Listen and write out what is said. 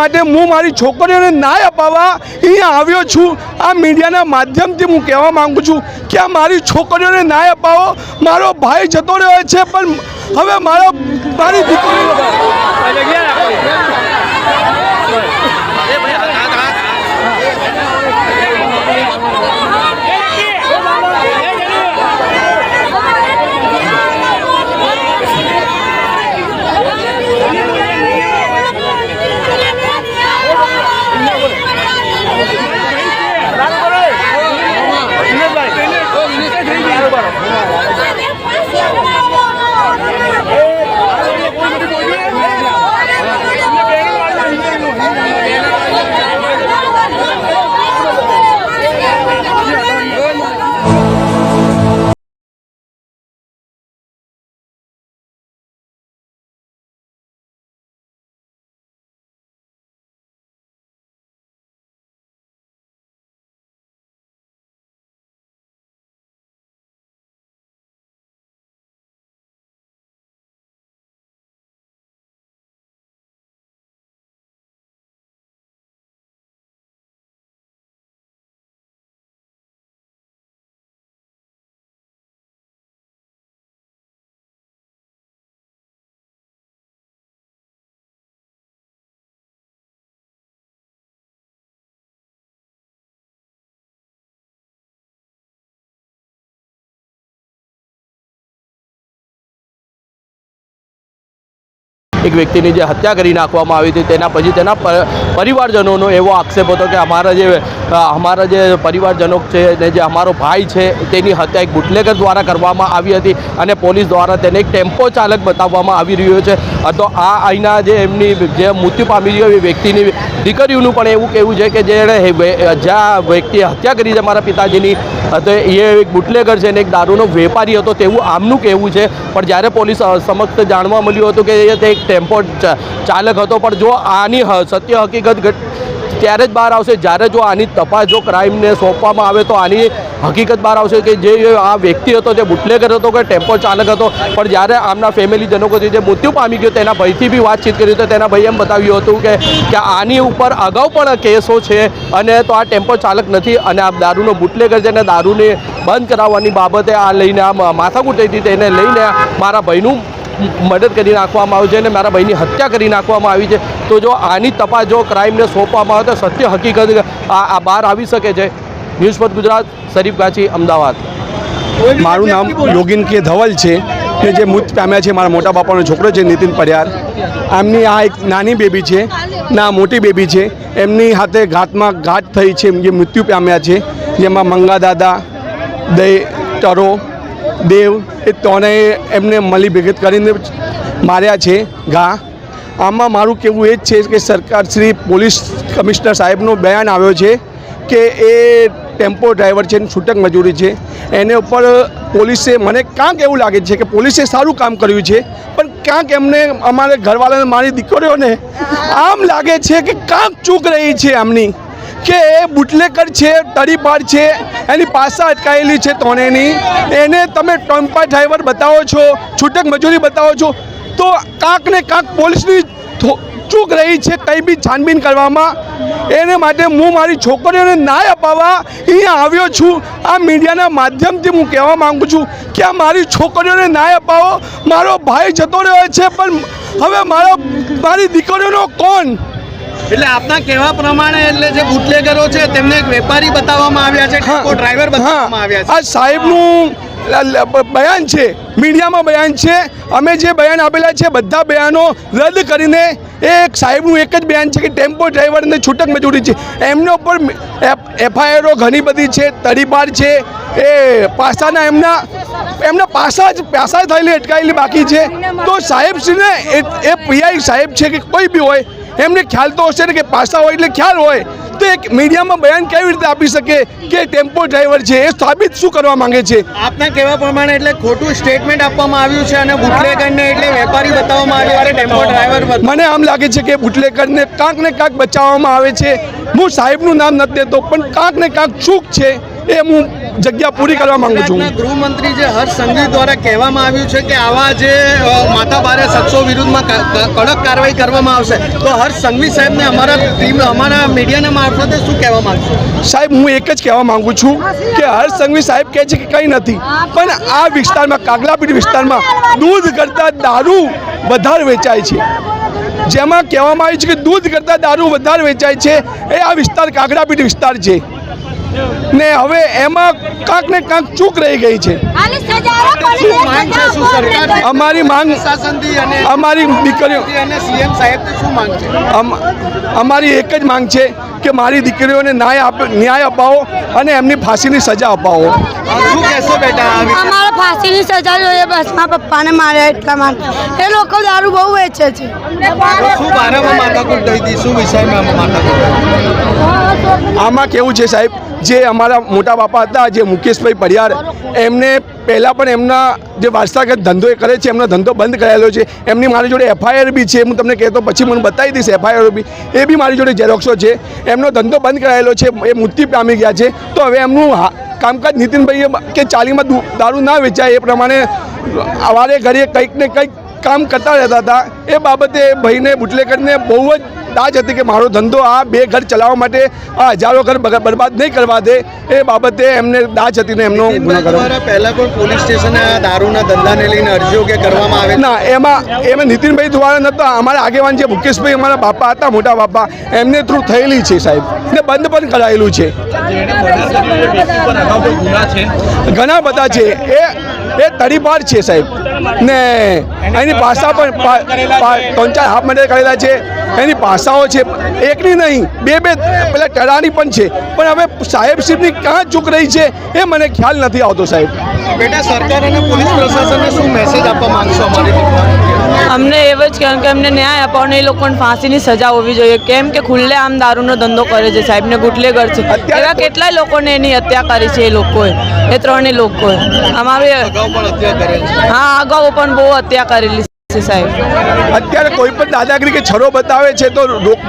માટે હું મારી છોકરીઓને ન્યાય અપાવવા અહીંયા આવ્યો છું. આ મીડિયાના માધ્યમથી હું કહેવા માગું છું કે આ મારી છોકરીઓને ન્યાય અપાવો. મારો ભાઈ જતો રહ્યો છે, પણ હવે મારો મારી દીકરી એક વ્યક્તિની જે હત્યા કરી નાખવામાં આવી હતી, તેના પછી તેના પરિવારજનોનો એવો આક્ષેપ હતો કે અમારા જે અમારા જે પરિવારજનો છે ને જે અમારો ભાઈ છે, તેની હત્યા એક બુટલેગર દ્વારા કરવામાં આવી હતી અને પોલીસ દ્વારા તેને એક ટેમ્પો ચાલક બતાવવામાં આવી રહ્યો છે. તો આ અહીંના જે એમની જે મૃત્યુ પામી રહ્યો એ વ્યક્તિની દીકરીઓનું પણ એવું કહેવું છે કે જેણે જ્યાં વ્યક્તિએ હત્યા કરી છે મારા પિતાજીની તો એ એક બુટલેગર છે ને એક દારૂનો વેપારી હતો, તેવું આમનું કહેવું છે. પણ જ્યારે પોલીસ સમક્ષ જાણવા મળ્યું હતું કે તે એક ટેમ્પો ચાલક હતો. પણ જો આની સત્ય હકીકત ત્યારે જ બહાર આવશે. જ્યારે જો આની તપાસ, જો ક્રાઇમને સોંપવામાં આવે, તો આની હકીકત બહાર આવશે કે જે આ વ્યક્તિ હતો, જે બુટલેગર હતો કે ટેમ્પો ચાલક હતો. પણ જ્યારે આમના ફેમિલીજનોથી જે મૃત્યુ પામી ગયો, તેના ભાઈથી બી વાતચીત કરી, તો તેના ભાઈએ એમ બતાવ્યું હતું કે કે આની ઉપર અગાઉ પણ કેસો છે અને તો આ ટેમ્પો ચાલક નથી. અને આ દારૂનો બુટલેગર છે અને દારૂને બંધ કરાવવાની બાબતે આ લઈને આ માથાકૂટ થઈ હતી. તેને લઈને મારા ભાઈનું મદદ કરી નાખવામાં આવ્યું છે અને મારા ભાઈની હત્યા કરી નાખવામાં આવી છે. તો જો આની તપાસ જો ક્રાઇમને સોંપવામાં આવે તો સત્ય હકીકત આ બહાર આવી શકે છે. ન્યૂઝ પર ગુજરાત, શરીફ કાચી, અમદાવાદ. મારું નામ યોગિન કે ધવલ છે કે જે મૃત પામ્યા છે મારા મોટા બાપાનો છોકરો છે, નીતિન પરિયાર. આમની આ એક નાની બેબી છે, ના, મોટી બેબી છે. એમની હાથે ઘાતમાં ઘાટ થઈ છે, જે મૃત્યુ પામ્યા છે. જેમાં મંગા દાદા, દય, ટરો દેવ એ ત્રણેય એમને મળી ભેગત કરીને માર્યા છે ઘા આમાં મારું કહેવું એ જ છે કે સરકાર શ્રી પોલીસ કમિશનર સાહેબનો બયાન આવ્યો છે કે એ ટેમ્પો ડ્રાઈવર છે છૂટક મજૂરી છે. એને ઉપર પોલીસે, મને ક્યાંક એવું લાગે છે કે પોલીસે સારું કામ કર્યું છે, પણ ક્યાંક એમને અમારે ઘરવાળાને મારી દીકરીઓને આમ લાગે છે કે ક્યાંક ચૂક રહી છે આમની. કે એ બુટલેકર છે તડીપાર છે, એની પાસા અટકાયેલી છે તોનેની એને તમે ટોમ્પા ડ્રાઈવર બતાવો છો, છૂટક મજૂરી બતાવો છો, તો કાંક ને કાંક પોલીસની ચૂક રહી છે કંઈ બી છાનબીન કરવામાં. એને માટે હું મારી છોકરીઓને ના અપાવવા અહીંયા આવ્યો છું. આ મીડિયાના માધ્યમથી હું કહેવા માગું છું કે આ મારી છોકરીઓને ના અપાવો. મારો ભાઈ જતો રહ્યો છે, પણ હવે મારો, મારી દીકરીઓનો કોણ? એટલે આપના કહેવા પ્રમાણે એટલે જે બુટલેગરો છે તેમને એક વેપારી બતાવવામાં આવ્યા છે ટેમ્પો ડ્રાઈવર બતાવવામાં આવ્યા છે. આ સાહેબનું બયાન છે મીડિયામાં બયાન છે. અમે જે બયાન આપેલા છે બધા બયાનો રદ કરીને એ એક સાહેબનું એક જ બયાન છે કે ટેમ્પો ડ્રાઈવરને છૂટક મજૂરી છે. એમના પણ એફઆઈઆરો ઘણી બધી છે તડીપાર છે. એ પાસાના એમના એમના પાસા જ પાસા થયેલી અટકાયેલી બાકી છે. તો સાહેબશ્રીને એ પીઆઈ સાહેબ છે કે કોઈ બી હોય એમને ખ્યાલ તો હશે ને કે પાસા હોય એટલે ખ્યાલ હોય. તો એક મીડિયામાં બયાન કેવી રીતે આપી શકે કે ટેમ્પો ડ્રાઈવર છે એ સાબિત શું કરવા માંગે છે? આપના કહેવા પ્રમાણે એટલે ખોટું સ્ટેટમેન્ટ આપવામાં આવ્યું છે અને બુટલેગરને એટલે વેપારી બતાવવામાં આવ્યો અને ટેમ્પો ડ્રાઈવર મને આમ લાગે છે કે બુટલેકરને કાંક ને કાંક બચાવવામાં આવે છે. હું સાહેબનું નામ નથી દેતો પણ કાંક ને કાંક ચૂક છે એ હું જગ્યા પૂરી કરવા માંગુ છું. ગૃહમંત્રી જે હર્ષ સંઘવી દ્વારા કહેવામાં આવ્યું છે કે આવા જે અ, માથાભારે શખ્સો વિરુદ્ધમાં કડક કાર્યવાહી કરવામાં આવશે તો હર્ષ સંઘવી સાહેબને અમારા ટીમ અમારા મીડિયાના મારફતે શું કહેવા માંગશો? સાહેબ હું એક જ કહેવા માંગુ છું કે હર્ષ સંઘવી સાહેબ કહે છે કે કંઈ નથી પણ આ વિસ્તારમાં કાગલાપીઠ વિસ્તારમાં દૂધ કરતાં દારૂ વધારે વેચાય છે. જેમાં કહેવામાં આવ્યું છે કે દૂધ કરતાં દારૂ વધારે વેચાય છે એ આ વિસ્તાર કાગડાપીઠ વિસ્તાર છે. ને હવે એમાં કાંક ને કાંક ચૂક રહી ગઈ છે. અમારી માંગ અને અમારી દીકરીઓ અમારી એક જ માંગ છે કે મારી દીકરીઓને ન્યાય આપ ન્યાય અપાવો અને એમની ફાંસીની સજા અપાવો. શું કહેશો બેટા? અમારે ફાંસીની સજા જોઈએ બસમાં પપ્પાને માર્યા એટલા માટે એ લોકો દારૂ બહુ વેચે છે. શું બારામાં માથાકૂટ થઈ હતી? શું વિષયમાં આમાં કેવું છે સાહેબ? જે અમારા મોટા બાપા હતા, જે મુકેશભાઈ પરિયાર એમને પહેલાં પણ એમના જે વારસાગત ધંધો એ કરે છે, એમનો ધંધો બંધ કરાયેલો છે. એમની મારી જોડે એફઆઈઆર બી છે, હું તમને કહેતો પછી મને બતાવી દઈશ એફઆઈઆર બી. એ બી મારી જોડે ઝેરોક્સો છે. એમનો ધંધો બંધ કરાયેલો છે, એ મૃત્યુ પામી ગયા છે. તો હવે એમનું કામકાજ નીતિનભાઈએ કે ચાલીમાં દારૂ ના વેચાય એ પ્રમાણે અવારે ઘરે કંઈક ને કંઈક કામ કરતા રહેતા હતા. એ બાબતે ભાઈને બુટલેકરને બહુ જ દાજ હતી કે મારો ધંધો આ બે ઘર ચલાવવા માટે આ હજારો ઘર બરબાદ નહીં કરવા દે એ બાબતે એમને દાજ હતી ને એમનો કર્યો. પણ પોલીસ સ્ટેશને આ દારૂના ધંધાને લઈને અરજીઓ કે કરવામાં આવે ના એમાં એમાં નીતિનભાઈ દ્વારા નહોતા અમારા આગેવાન જે મુકેશભાઈ અમારા બાપા હતા મોટા બાપા એમને થ્રુ થયેલી છે સાહેબ. ને બંધ પણ કરાયેલું છે. ઘણા બધા છે. એ એ તડીપાર છે સાહેબ. ને એની પાસા પણ ત્રણ ચાર હાફ મર્ડર કરેલા છે. એની ભાષાઓ છે. એકની નહીં બે બે પેલા ટડાની પણ છે. પણ હવે સાહેબશ્રીની ક્યાં ચૂક રહી છે એ મને ખ્યાલ નથી આવતો સાહેબ. બેટા સરકાર અને પોલીસ પ્રશાસનને શું મેસેજ આપવા માંગશો અમારી અમને એવું જ કારણ કે અમને ન્યાય આપવાનો એ લોકોને ફાંસીની સજા હોવી જોઈએ. કેમ કે ખુલ્લે આમ દારૂનો ધંધો કરે છે સાહેબને ગુટલેગર છે. અત્યારે એવા કેટલાય લોકોને એની હત્યા કરી છે એ લોકોએ. એ ત્રણેય લોકોએ. અમારે હા અગાઉ પણ બહુ હત્યા કરેલી છે. સાહેબ. અત્યારે કોઈ પણ દાદાગીરી કે છરો બતાવે છે તો